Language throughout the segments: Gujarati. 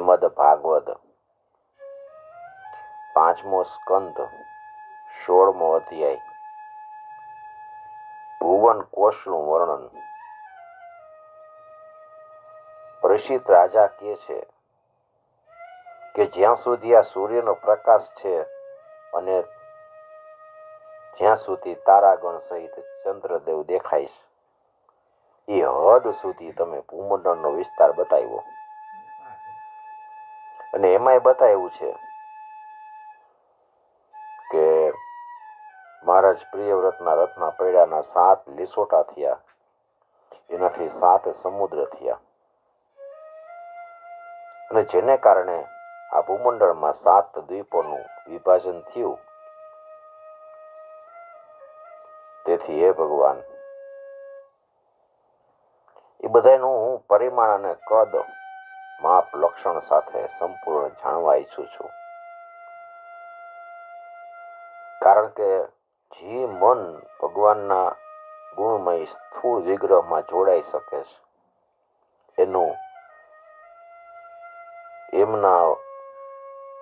શ્રીમદ ભાગવત. પાંચમો સ્કંદ, સોળમો અધ્યાય. ભુવન કોષનું વર્ણન. પ્રસિદ્ધ રાજા કહે છે કે જ્યાં સુધી આ સૂર્યનો પ્રકાશ છે અને જ્યાં સુધી તારાગણ સહિત ચંદ્રદેવ દેખાય છે, એ હદ સુધી તમે ભૂમંડળનો વિસ્તાર બતાવ્યો. અને એમાંય બતાવ્યું છે કે મહારાજ પ્રિયવ્રતના રથના પૈડાના સાત લીસોટા થયા. એનાથી સાત સમુદ્ર થયા. અને જેને કારણે આ ભૂમંડળમાં સાત દ્વીપોનું વિભાજન થયું, તેથી હે ભગવાન, એ બધાનું પરિમાણ અને કદ માપ લક્ષણ સાથે સંપૂર્ણ જાણવા ઈચ્છું છું. કારણ કે જે મન ભગવાનના ગુણમય સ્થૂળ વિગ્રહમાં જોડાઈ શકે છે, એનું એમના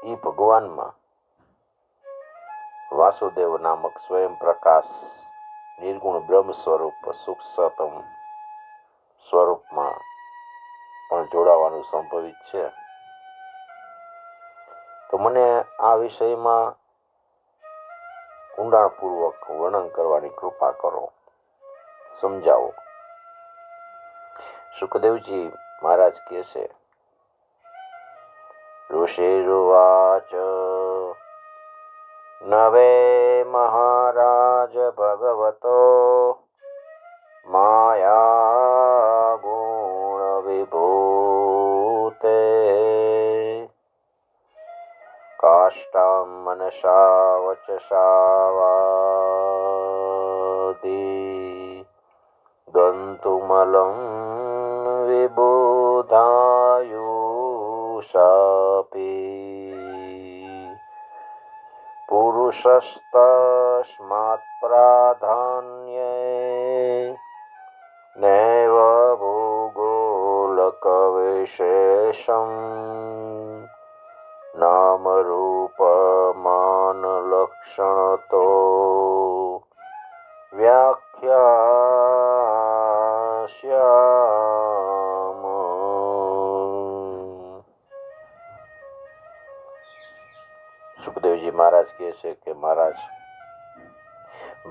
એ ભગવાનમાં વાસુદેવ નામક સ્વયં પ્રકાશ નિર્ગુણ બ્રહ્મ સ્વરૂપ સુખસતમ સ્વરૂપમાં પણ જોડાવાનું સંભવિત છે. તો મને આ વિષયમાં ઊંડાણપૂર્વક વર્ણન કરવાની કૃપા કરો. સમજાવો. સુખદેવજી મહારાજ કહે છે ઋષિરુવાચ નવે મહારાજ ભગવતો કાષ્ટમ વચસા વાદી ગંતુમલમ વિબુધાયુષાપી પુરુષસ્તસ્માत् સુખદેવજી મહારાજ કહે છે કે મહારાજ,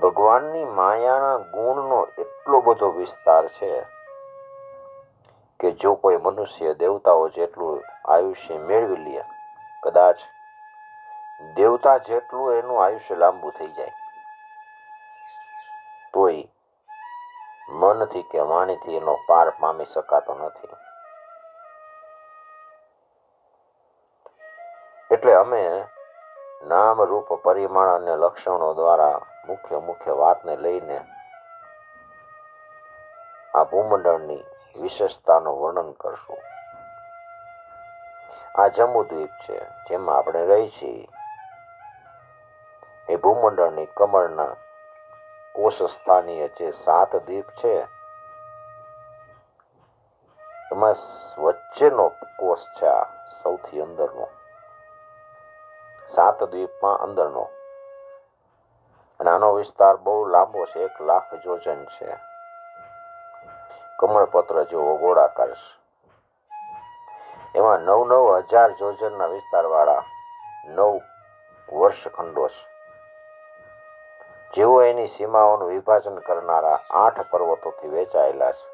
ભગવાનની માયાના ગુણનો એટલો બધો વિસ્તાર છે કે જો કોઈ મનુષ્ય દેવતાઓ જેટલું આયુષ્ય મેળવી લે, કદાચ દેવતા જેટલું એનું આયુષ્ય લાંબુ થઈ જાય. તોય મનથી કે વાણીથી એનો પાર પામી શકાતો નથી. એટલે અમે નામ રૂપ પરિમાણ અને લક્ષણો દ્વારા મુખ્ય મુખ્ય વાતને લઈને આ ભૂમંડળની વિશેષતાનું વર્ણન કરશું. આ જમ્મુ દ્વીપ છે, જેમાં આપણે રહી છીએ. એ ભૂમંડળની કમળના કોષ સ્થાનીય જે સાત દ્વીપ છે, એમાં વચ્ચેનો કોષ છે આ સૌથી અંદરનો. સાત દ્વીપમાં અંદરનો. અને આનો વિસ્તાર બહુ લાંબો છે, એક લાખ જોજન છે. કમળપત્ર જેવો ગોળાકાર એમાં નવ નવ હજાર જોજનના વિસ્તારવાળા નવ વર્ષખંડો છે. જેઓ એની સીમાઓનું વિભાજન કરનારા આઠ પર્વતોથી વેચાયેલા છે.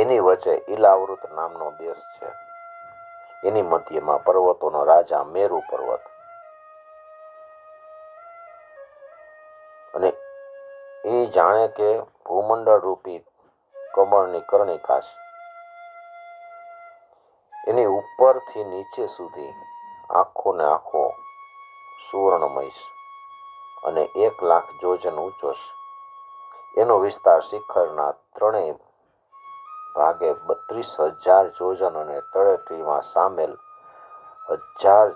એની વચ્ચે ઇલાવૃત નામનો દેશ છે. એની મધ્યમાં પર્વતોનો રાજા મેરુ પર્વત. અને એ જાણે કે ભૂમંડળ રૂપી કમળની કર્ણિકા છે એની ઉપરથી નીચે સુધી આખો ને આખો સુવર્ણમય છે અને એક લાખ જોજન ઊંચો છે. એનો વિસ્તાર શિખરના ત્રણેય ભાગે બત્રીસ હજાર જોજન અને તળેટીમાં સામેલ હજાર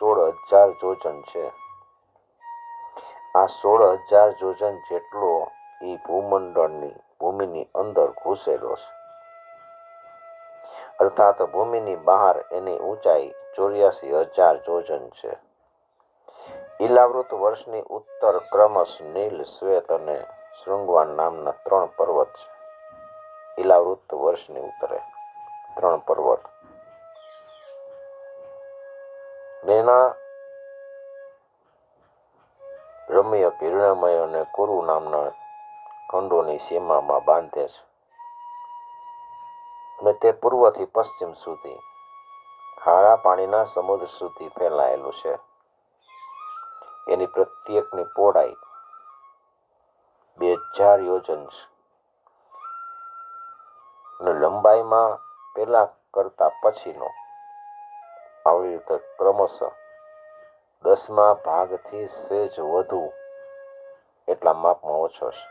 સોળ હજાર જોજન છે. આ સોળ હજાર જોજન જેટલો એ ભૂમંડળની ભૂમિની અંદર ઘૂસેલો છે. અર્થાત ભૂમિની બહાર એની ઊંચાઈ ચોર્યાસી હજાર જોજન છે. ઇલાવૃત વર્ષની ઉત્તર ક્રમશ નીલ શ્વેત અને શૃંગવાન નામના ત્રણ પર્વત છે. ઇલાવૃત વર્ષની ઉત્તરે ત્રણ પર્વત. એના રમ્ય કિરણમય અને કુરુ નામના ખંડોની સીમામાં બાંધે છે. અને તે પૂર્વથી પશ્ચિમ સુધી ખારા પાણીના સમુદ્ર સુધી ફેલાયેલું છે. એની પ્રત્યેકની પહોળાઈ બે હજાર યોજન છે. અને લંબાઈમાં પેલા કરતા પછીનો આવી રીતે ક્રમશઃ દસમા ભાગથી સેજ વધુ. એટલા માપમાં ઓછો છે.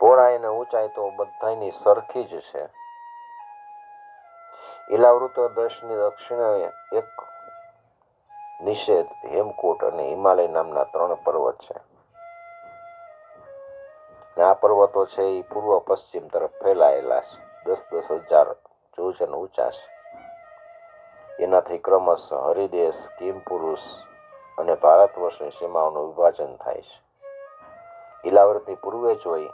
પહોળાઈ અને ઊંચાઈ તો બધાની સરખી જ છે. ઇલાવૃત દશની દક્ષિણે એક નિષેધ હેમકૂટ અને હિમાલય નામના ત્રણ પર્વત છે. આ પર્વતો છે એ પૂર્વ પશ્ચિમ તરફ ફેલાયેલા છે. દસ દસ હજાર જોજન ઊંચા છે. એનાથી ક્રમશઃ હરિદેશ, કિમ પુરુષ અને ભારત વર્ષની સીમાઓનું વિભાજન થાય છે. ઇલાવૃતની પૂર્વે જોઈ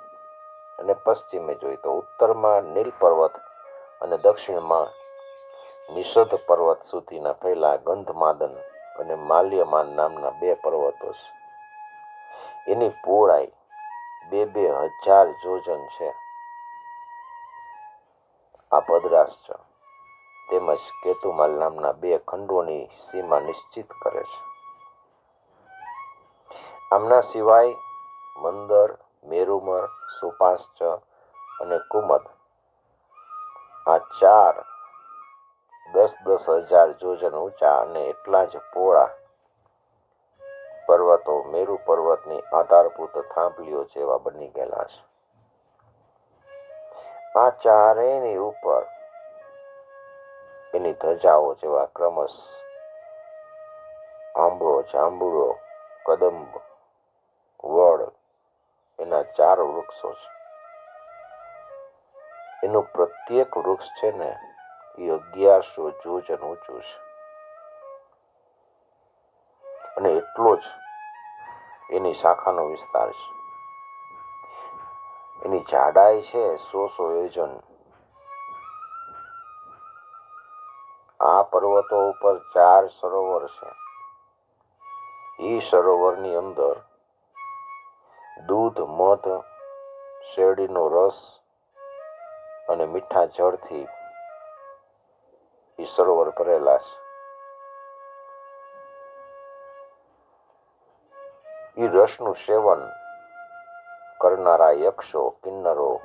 અને પશ્ચિમે જોઈ તો ઉત્તરમાં નીલ પર્વત અને દક્ષિણમાં નિષધ પર્વત સુધીના ફેલા ગંધમાદન અને માલ્યમાન નામના બે પર્વતો છે. એની પહોળાઈ બે બે હજાર જોજન છે. આ ભદ્રાસ છે તેમજ કેતુમાલ નામના બે ખંડોની સીમા નિશ્ચિત કરે છે. આમના સિવાય મંદર, મેરુમર સુપાશ્ચ અને કુમદ આ ચાર દસ દસ હજાર જોજન ઊંચા અને એટલા જ પોળા પર્વતો મેરુ પર્વતની આધારભૂત થાંભલીઓ જેવા બની ગયેલા છે. આ ચારેયની ઉપર એની ધજાઓ જેવા ક્રમશ આંબળો જાંબુડો કદંબ, વડ, એના ચાર વૃક્ષો છે. એનું પ્રત્યેક વૃક્ષ છે ને, એ અગિયારસો જોજન ઊંચું છે. અને એટલો જ એની શાખાનો વિસ્તાર છે. એની જાડાઈ છે સો સો યોજન પર્વતો ઉપર ચાર સરોવર છે. એ સરોવરની અંદર દૂધ, મધ, શેરડીનો રસ અને મીઠા જળથી એ સરોવર ભરેલા છે. એ રસનું સેવન કરનારા યક્ષો, કિન્નરો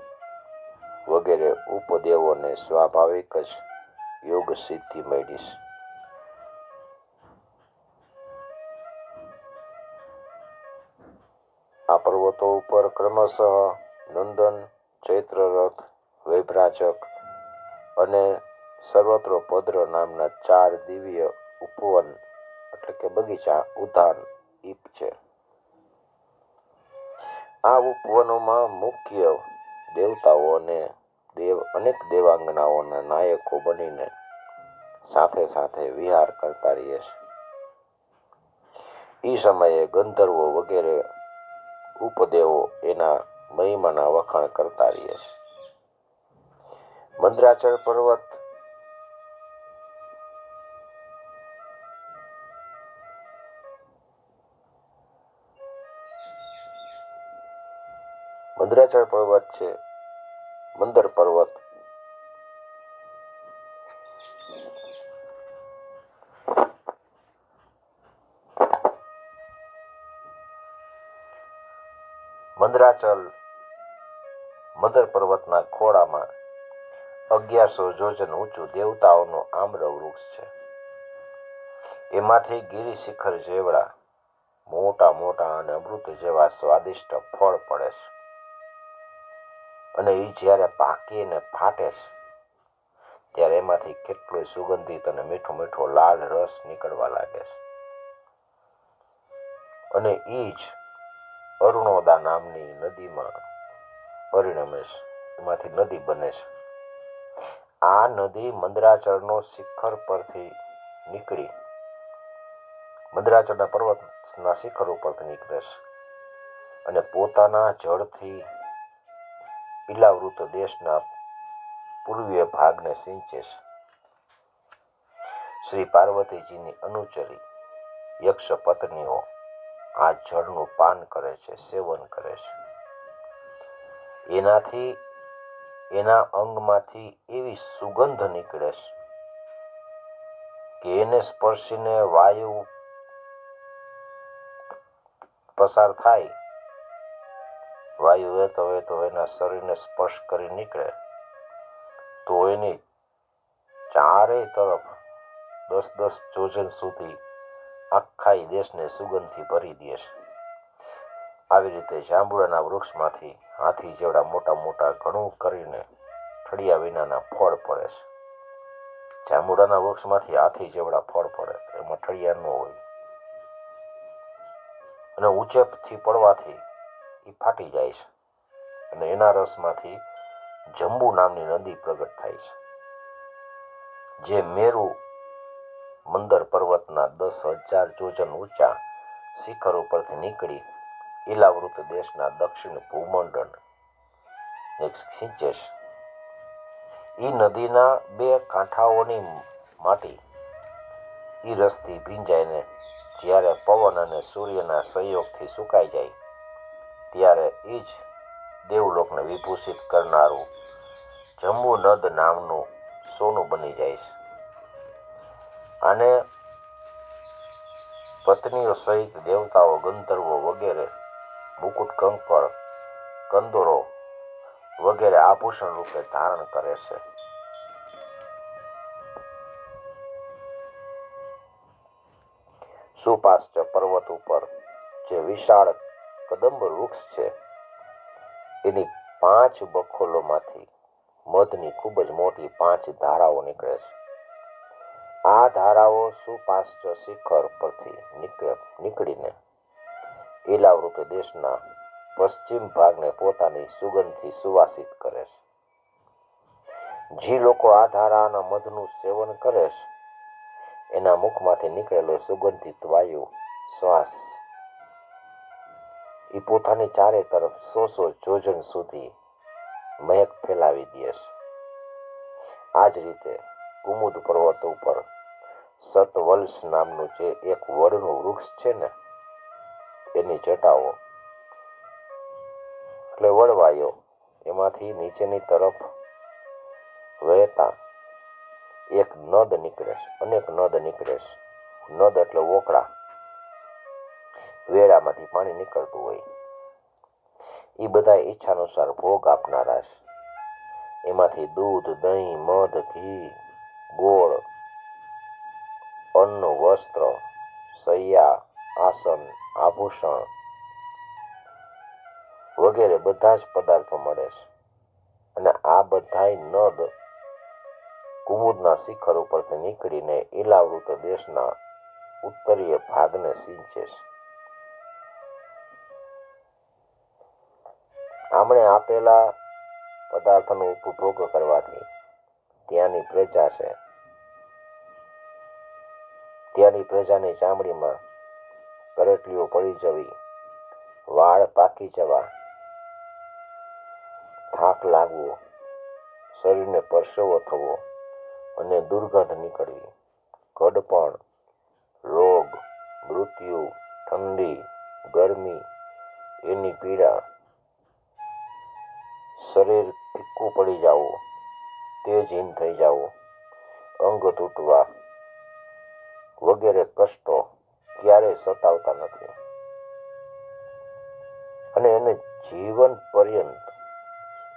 વગેરે ઉપદેવોને સ્વાભાવિક જ યોગ સિદ્ધિ મેળવીશ આ પર્વતો ઉપર ક્રમશઃ નંદન, ચૈત્ર રથ, વૈભ્રાજક અને સર્વત્ર ભદ્ર નામના ચાર દિવ્ય ઉપવન એટલે કે બગીચા, ઉદ્યાન, ઈપ છે. આ ઉપવનોમાં મુખ્ય દેવતાઓ અને દેવ, અનેક દેવાંગનાઓના નાયકો બનીને સાથે સાથે વિહાર કરતા રહીએ છે. એ સમયે ગંધર્વો વગેરે ઉપદેવો એના મહિમાના વખાણ કરતા રહીએ છે. મંદ્રાચળ પર્વત મંદ્રાચળ પર્વત છે મંદર પર્વત. મંદરાચલ મંદર પર્વતના ખોળામાં અગિયારસો જોજન ઊંચું દેવતાઓનું આમ્ર વૃક્ષ છે. એમાંથી ગિરી શિખર જેવડા મોટા મોટા અને અમૃત જેવા સ્વાદિષ્ટ ફળ પડે છે. અને એ જ્યારે પાકીને ફાટે છે, ત્યારે એમાંથી કેટલોય સુગંધિત અને મીઠો મીઠો લાલ રસ નીકળવા લાગે છે. અને એ જ અરુણોદા નામની નદીમાં પરિણમે છે, એમાંથી નદી બને છે. આ નદી મંદરાચળનો શિખર પરથી નીકળી, મંદરાચળના પર્વતના શિખર ઉપરથી નીકળે છે અને પોતાના જળથી પીલાવૃત દેશના પૂર્વીય ભાગને સિંચે છે. શ્રી પાર્વતીજીની અનુચરી યક્ષ પત્નીઓ આ જળનું પાન કરે છે, સેવન કરે છે. એનાથી, એના અંગમાંથી એવી સુગંધ નીકળે છે કે એને સ્પર્શીને વાયુ પસાર થાય વાયુ વહેતો વહેતો એના શરીરને સ્પર્શ કરી નીકળે. તો એની ચારેય તરફ દસ દસ જોજન સુધી આખા દેશને સુગંધથી ભરી દે છે. આવી રીતે જાંબુડાના વૃક્ષમાંથી હાથી જેવડા મોટા મોટા ઘણું કરીને ઠળિયા વિનાના ફળ પડે છે. જાંબુડાના વૃક્ષમાંથી હાથી જેવડા ફળ પડે, એમાં ઠળિયા ન હોય. અને ઊંચેથી પડવાથી એ ફાટી જાય છે. અને એના રસમાંથી જંબુ નામની નદી પ્રગટ થાય છે. જે મેરુ મંદર પર્વતના દસ હજાર જોજન ઊંચા શિખર ઉપરથી નીકળી ઇલાવૃત દેશના દક્ષિણ ભૂમંડળ ખીંચે છે. ઈ નદીના બે કાંઠાઓની માટી ઈ રસથી ભીંજાઈને જ્યારે પવન અને સૂર્યના સંયોગથી સુકાઈ જાય ત્યારે એ જ દેવલોકને વિભૂષિત કરનારું જંબુ નદ નામનું સોનું બની જાય છે. અને પત્નીઓ સહિત દેવતાઓ, ગંધર્વો વગેરે મુકુટ કંકળ કંદોરો વગેરે આભૂષણ રૂપે ધારણ કરે છે. સુપાશ્ચ પર્વત ઉપર જે વિશાળ કદંબ વૃક્ષ છે. એની પાંચ બખોલોમાંથી મધની ખૂબ જ મોટી પાંચ ધારાઓ નીકળે છે. આ ધારાઓ સુપાશ્ચ શિખર પરથી નીકળીને નીકળીને ઇલાવૃત દેશના પશ્ચિમ ભાગને પોતાની સુગંધથી સુવાસિત કરે છે. જે લોકો આ ધારાના મધનું સેવન કરે છે, એના મુખમાંથી નીકળેલો સુગંધિત વાયુ શ્વાસ એ પોતાની ચારે તરફ સો સો જોજન સુધી મહેક ફેલાવી દે છે. આ જ રીતે કુમુદ પર્વત ઉપર સતવલ્સ નામનું જે એક વડનું વૃક્ષ છે ને, એની જટાઓ, એટલે વડવાયો, એમાંથી નીચેની તરફ વહેતા એક નદ નીકળે છે, અનેક નદ નીકળે છે. નદ એટલે વોકળા. વેળામાંથી પાણી નીકળતું હોય. એ બધા ઈચ્છાનુસાર ભોગ આપનારા છે. એમાંથી દૂધ, દહીં, મધ, ઘી, ગોળ, અન્ન, વસ્ત્ર, સૈયા, આસન, આભૂષણ વગેરે બધા જ પદાર્થો મળે છે. અને આ બધાય નદ કુમુદના શિખર ઉપરથી નીકળીને ઇલાવૃત દેશના ઉત્તરીય ભાગને સિંચે છે. આમણે આપેલા પદાર્થનો ઉપભોગ કરવાથી ત્યાંની પ્રજા છે. ત્યાંની પ્રજાની ચામડીમાં કરટલીઓ પડી જવી, વાળ પાકી જવા, થાક લાગવો, શરીરને પરસેવો થવો અને દુર્ગંધ નીકળવી. કડપણ, રોગ, મૃત્યુ, ઠંડી, ગરમી, એની પીડા શરીર ફિક્કું પડી જવું તેજહીન થઈ જવું, અંગ તૂટવા વગેરે કષ્ટો ક્યારેય સતાવતા નથી. અને એને જીવન પર્યંત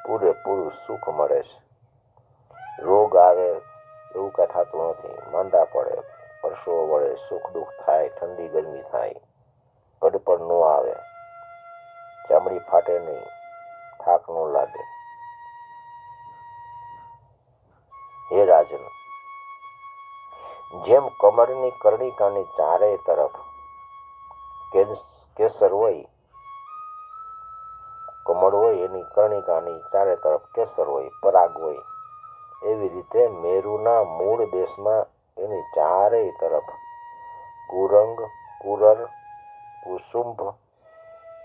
પૂરેપૂરું સુખ મળે છે. રોગ આવે એવું કાંઈ થતું નથી, માંદા પડે, પરસો વળે, સુખ દુઃખ થાય, ઠંડી ગરમી થાય કડપણ ન આવે, ચામડી ફાટે નહીં થાક ન લાગે. હે રાજન, જેમ કમળની કર્ણિકાની ચારે તરફ કેસર હોય, કમળ હોય, એની કર્ણિકાની ચારે તરફ કેસર હોય, પરાગ હોય, એવી રીતે મેરુના મૂળ દેશમાં એની ચારેય તરફ કુરંગ, કુરર, કુસુંભ,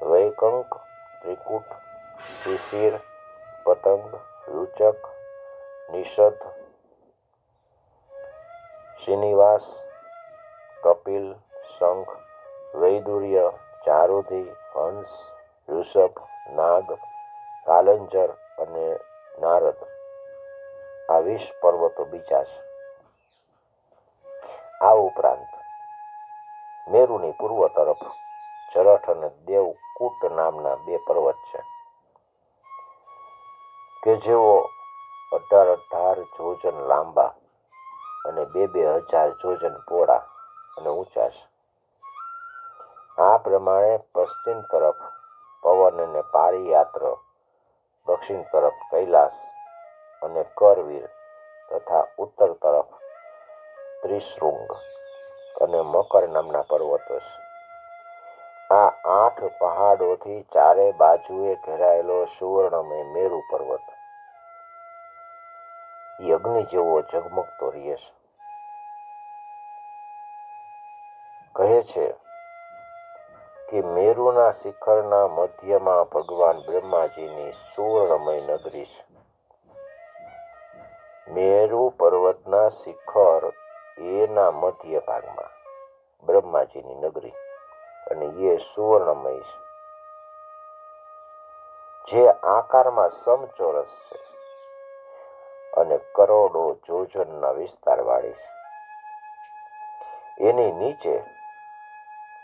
વૈકંક, ત્રિકુટ શિશિર પતંગ રૂચક નિષદ શ્રીનિવાસ, કપિલ, શંખ, વૈદુર્ય ચારુધિ હંસ, ઋષભ, નાગ, કાલંજર અને નારદ. આ વીસ પર્વતો બીજા છે. આ ઉપરાંત મેરુની પૂર્વ તરફ જરઠ અને દેવકૂટ નામના બે પર્વત છે. કે જેઓ અઢાર અઢાર જોજન લાંબા અને બે બે હજાર જોજન પોળા અને ઊંચા છે. આ પ્રમાણે પશ્ચિમ તરફ પવન અને પારિયાત્ર, દક્ષિણ તરફ કૈલાસ અને કરવીર તથા ઉત્તર તરફ ત્રિશૃંગ અને મકર નામના પર્વતો છે. આ આઠ પહાડોથી ચારે બાજુએ ઘેરાયેલો સુવર્ણમય મેરુ પર્વત. યજ્ઞ જેવો ઝગમગતો રહે છે. કહે છે કે મેરુના શિખરના મધ્યમાં ભગવાન બ્રહ્માજીની સુવર્ણમય નગરી છે. મેરુ પર્વતના શિખર એના મધ્ય ભાગમાં બ્રહ્માજીની નગરી. અને એ સુવર્ણમય છે જે આકારમાં સમચોરસ છે અને કરોડો જોજનના વિસ્તારવાળી છે. એની નીચે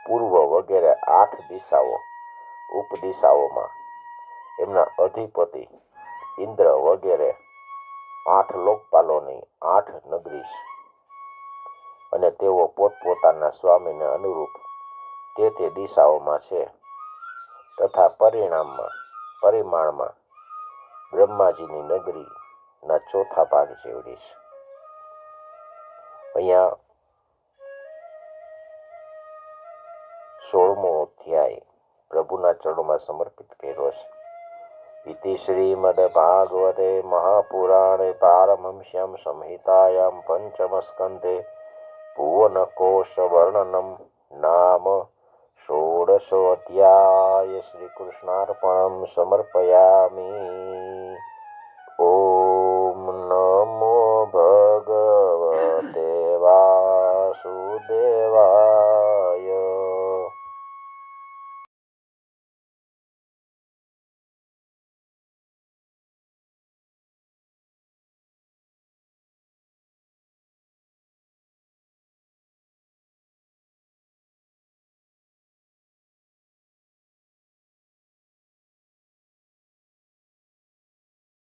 પૂર્વ વગેરે આઠ દિશાઓ, ઉપદિશાઓમાં એમના અધિપતિ ઇન્દ્ર વગેરે આઠ લોકપાલોની આઠ નગરી છે. અને તેઓ પોતપોતાના સ્વામીને અનુરૂપ તે તે દિશાઓમાં છે તથા પરિણામમાં, પરિમાણમાં બ્રહ્માજીની નગરીના ચોથા ભાગ જેવડી છે. અહીંયા સોળમો અધ્યાય પ્રભુના ચરણોમાં સમર્પિત કર્યો છે. ઇતિ શ્રીમદ ભાગવતે મહાપુરાણે પારમહંસ્યામ ષોડશોધ્યાય શ્રીકૃષ્ણાર્પણમ સમર્પયામી ઓમ નમો ભગવતે વાસુદેવાય